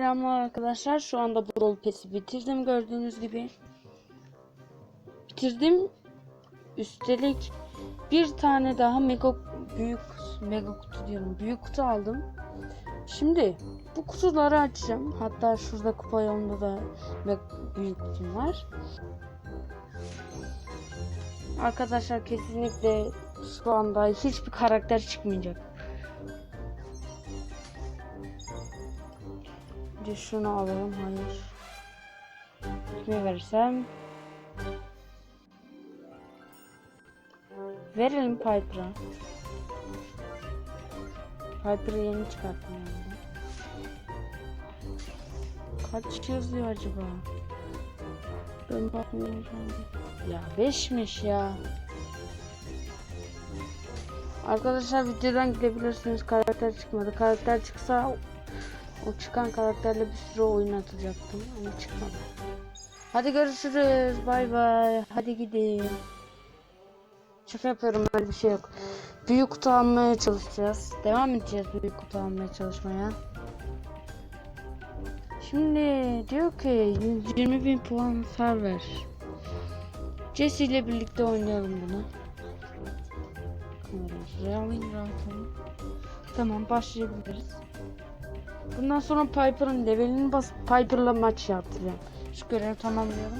Selamlar arkadaşlar. Şu anda Brawl Pass'i bitirdim gördüğünüz gibi. Bitirdim. Üstelik bir tane daha mega büyük mega kutu diyorum. Büyük kutu aldım. Şimdi bu kutuları açacağım. Hatta şurada kupa yolunda da büyük kutum var. Arkadaşlar kesinlikle şu anda hiçbir karakter çıkmayacak. Önce şunu alalım. Hayır. Kime versem? Verelim Piper'a. Piper'ı yeni çıkarttım yani. Kaç yazıyor acaba? Ben bakmıyorum. Ya 5'miş ya. Arkadaşlar videodan gidebilirsiniz. Karakter çıkmadı. Karakter çıksa o çıkan karakterle bir sürü oyun atacaktım ama çıkmadı. Hadi görüşürüz. Bay bay. Hadi gidin. Şaka yapıyorum öyle bir şey yok. Büyük kutu almaya çalışacağız. Devam edeceğiz büyük kutu almaya çalışmaya. Şimdi diyor ki 120 bin puan server. Jesse ile birlikte oynayalım bunu. Kamerayı alayım rahat olun. Tamam başlayabiliriz. Bundan sonra Piper'ın levelini bas Piper'la maç yaptıracağım. Şu görevi tamamlıyorum.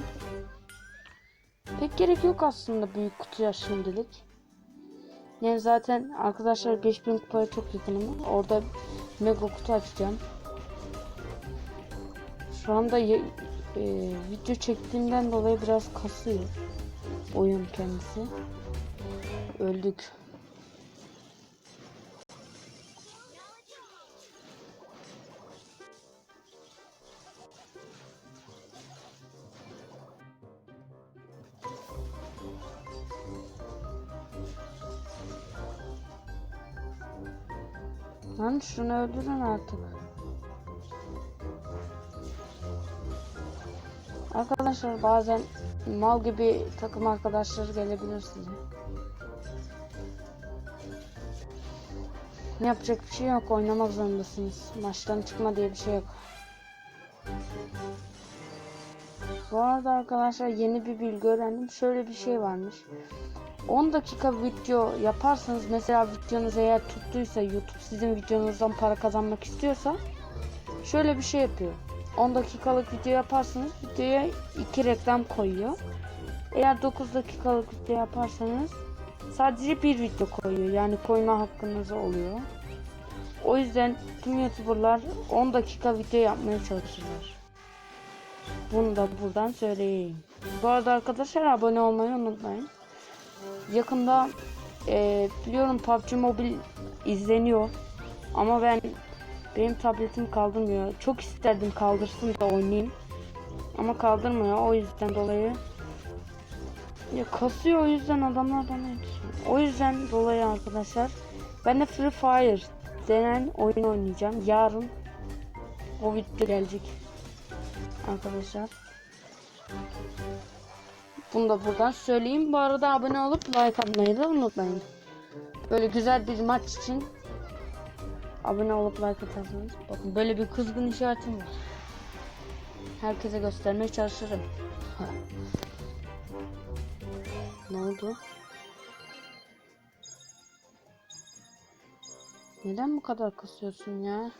Pek gerek yok aslında büyük kutuya şimdilik. Yani zaten arkadaşlar 5000 kupaya çok yakınım. Orada mega kutu açacağım. Şu anda e, video çektiğimden dolayı biraz kasıyor oyun kendisi. Öldük. Lan şunu öldürün artık. Arkadaşlar bazen mal gibi takım arkadaşları gelebilir size. Yapacak bir şey yok. Oynamak zorundasınız. Maçtan çıkma diye bir şey yok. Bu arada arkadaşlar yeni bir bilgi öğrendim. Şöyle bir şey varmış. 10 dakika video yaparsanız mesela videonuz eğer tuttuysa YouTube sizin videonuzdan para kazanmak istiyorsa şöyle bir şey yapıyor. 10 dakikalık video yaparsanız videoya 2 reklam koyuyor. Eğer 9 dakikalık video yaparsanız sadece bir video koyuyor. Yani koyma hakkınız oluyor. O yüzden tüm YouTuber'lar 10 dakika video yapmaya çalışırlar. Bunu da buradan söyleyeyim. Bu arada arkadaşlar abone olmayı unutmayın. Yakında e, biliyorum PUBG Mobile izleniyor ama ben benim tabletim kaldırmıyor. Çok isterdim kaldırsın da oynayayım ama kaldırmıyor. O yüzden dolayı ya kasıyor o yüzden adamlar bana yetişiyor. O yüzden dolayı arkadaşlar ben de Free Fire denen oyun oynayacağım. Yarın o video gelecek arkadaşlar. Bunu da buradan söyleyeyim. Bu arada abone olup like atmayı da unutmayın. Böyle güzel bir maç için abone olup like atarsanız. Bakın böyle bir kızgın işaretim var. Herkese göstermeye çalışırım. Ne oldu? Neden bu kadar kısıyorsun ya?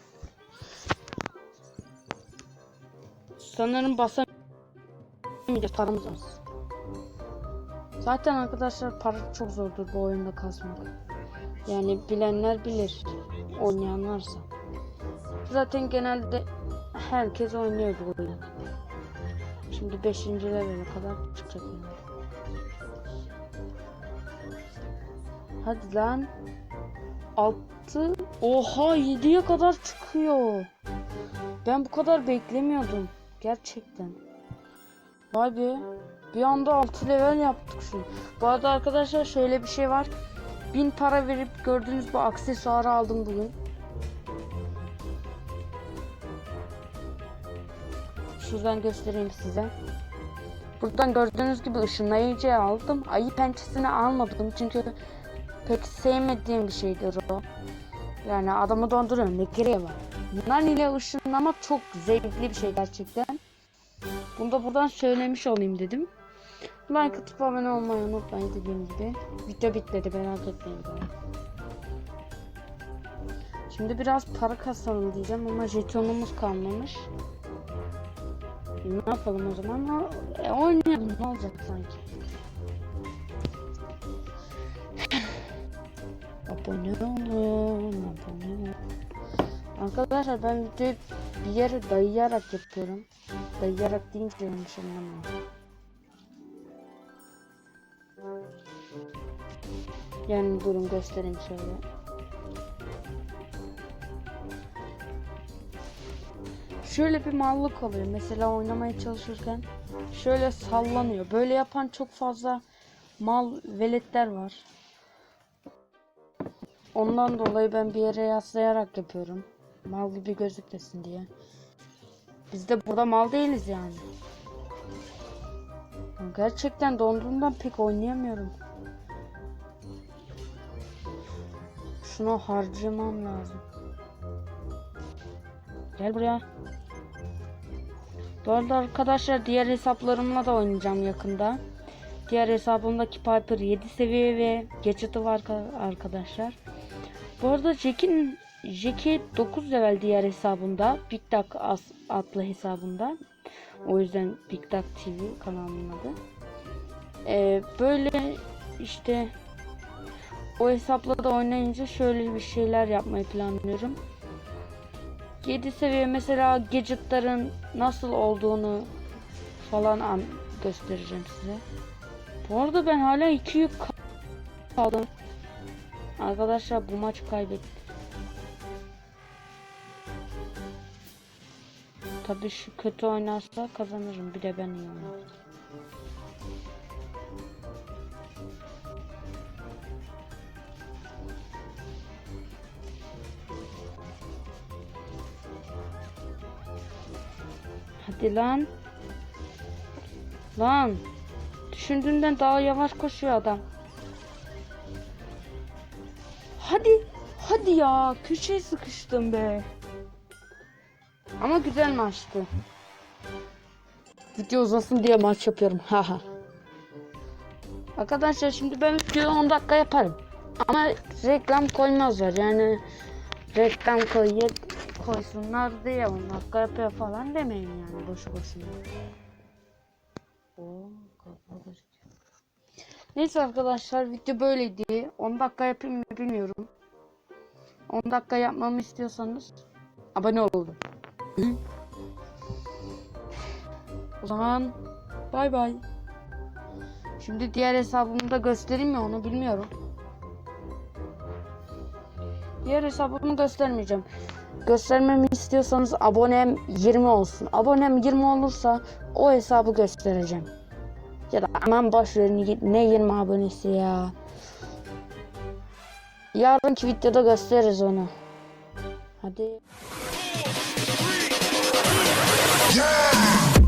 Sanırım basamayacağız paramız az. Zaten arkadaşlar para çok zordur bu oyunda kasmak. Yani bilenler bilir. Oynayanlarsa. Zaten genelde herkes oynuyor bu oyunu. Şimdi 5. level'e kadar çıkacak yani. Hadi lan. 6 Oha 7'ye kadar çıkıyor. Ben bu kadar beklemiyordum. Gerçekten. Vay be. Bir anda 6 level yaptık şu. Bu arada arkadaşlar şöyle bir şey var. 1000 para verip gördüğünüz bu aksesuarı aldım bugün. Şuradan göstereyim size. Buradan gördüğünüz gibi ışınlayıcı aldım. Ayı pençesini almadım çünkü pek sevmediğim bir şeydir o. Yani adamı donduruyorum ne gereği var. Nani ile ışınlama çok zevkli bir şey gerçekten. Bunu da buradan söylemiş olayım dedim. Like atıp abone olmayı unutmayın dediğim gibi. Video bitmedi merak etmeyin. bana. Şimdi biraz para kasalım diyeceğim ama jetonumuz kalmamış. Ne yapalım o zaman? E, oynayalım ne olacak sanki? abone olun, abone olun. Arkadaşlar ben videoyu bir yere dayayarak yapıyorum. Dayayarak deyince yanlış anlamayın. Yani durun göstereyim şöyle. Şöyle bir mallık oluyor. Mesela oynamaya çalışırken şöyle sallanıyor. Böyle yapan çok fazla mal veletler var. Ondan dolayı ben bir yere yaslayarak yapıyorum. Mal gibi gözükmesin diye. Biz de burada mal değiliz yani. Gerçekten donduğumdan pek oynayamıyorum. Şunu harcamam lazım. Gel buraya. Bu arkadaşlar diğer hesaplarımla da oynayacağım yakında. Diğer hesabımdaki Piper 7 seviye ve Gadget'ı var ka- arkadaşlar. Bu arada Jack'in Jack'i 9 level diğer hesabında. Big Duck adlı hesabında. O yüzden Big Duck TV kanalının adı. Ee, böyle işte o hesapla da oynayınca şöyle bir şeyler yapmayı planlıyorum. 7 seviye mesela gadgetların nasıl olduğunu falan an göstereceğim size. Bu arada ben hala 2 yük kaldım. Arkadaşlar bu maç kaybettik. Tabii şu kötü oynarsa kazanırım. Bir de ben iyi oynarım. Hadi lan. Lan. Düşündüğümden daha yavaş koşuyor adam. Hadi. Hadi ya. Köşeye sıkıştım be. Ama güzel maçtı. Video uzasın diye maç yapıyorum. Haha. Arkadaşlar şimdi ben videoyu 10 dakika yaparım. Ama reklam koymazlar. Yani reklam koy koysunlar diye 10 dakika yapıyor falan demeyin yani boşu boşuna. Neyse arkadaşlar video böyleydi. 10 dakika yapayım mı bilmiyorum. 10 dakika yapmamı istiyorsanız abone olun. O zaman bay bay. Şimdi diğer hesabımı da göstereyim mi onu bilmiyorum. Diğer hesabımı göstermeyeceğim. Göstermemi istiyorsanız abonem 20 olsun. Abonem 20 olursa o hesabı göstereceğim. Ya da aman boş verin ne 20 abonesi ya. Yarınki videoda gösteririz onu. Hadi. Yeah!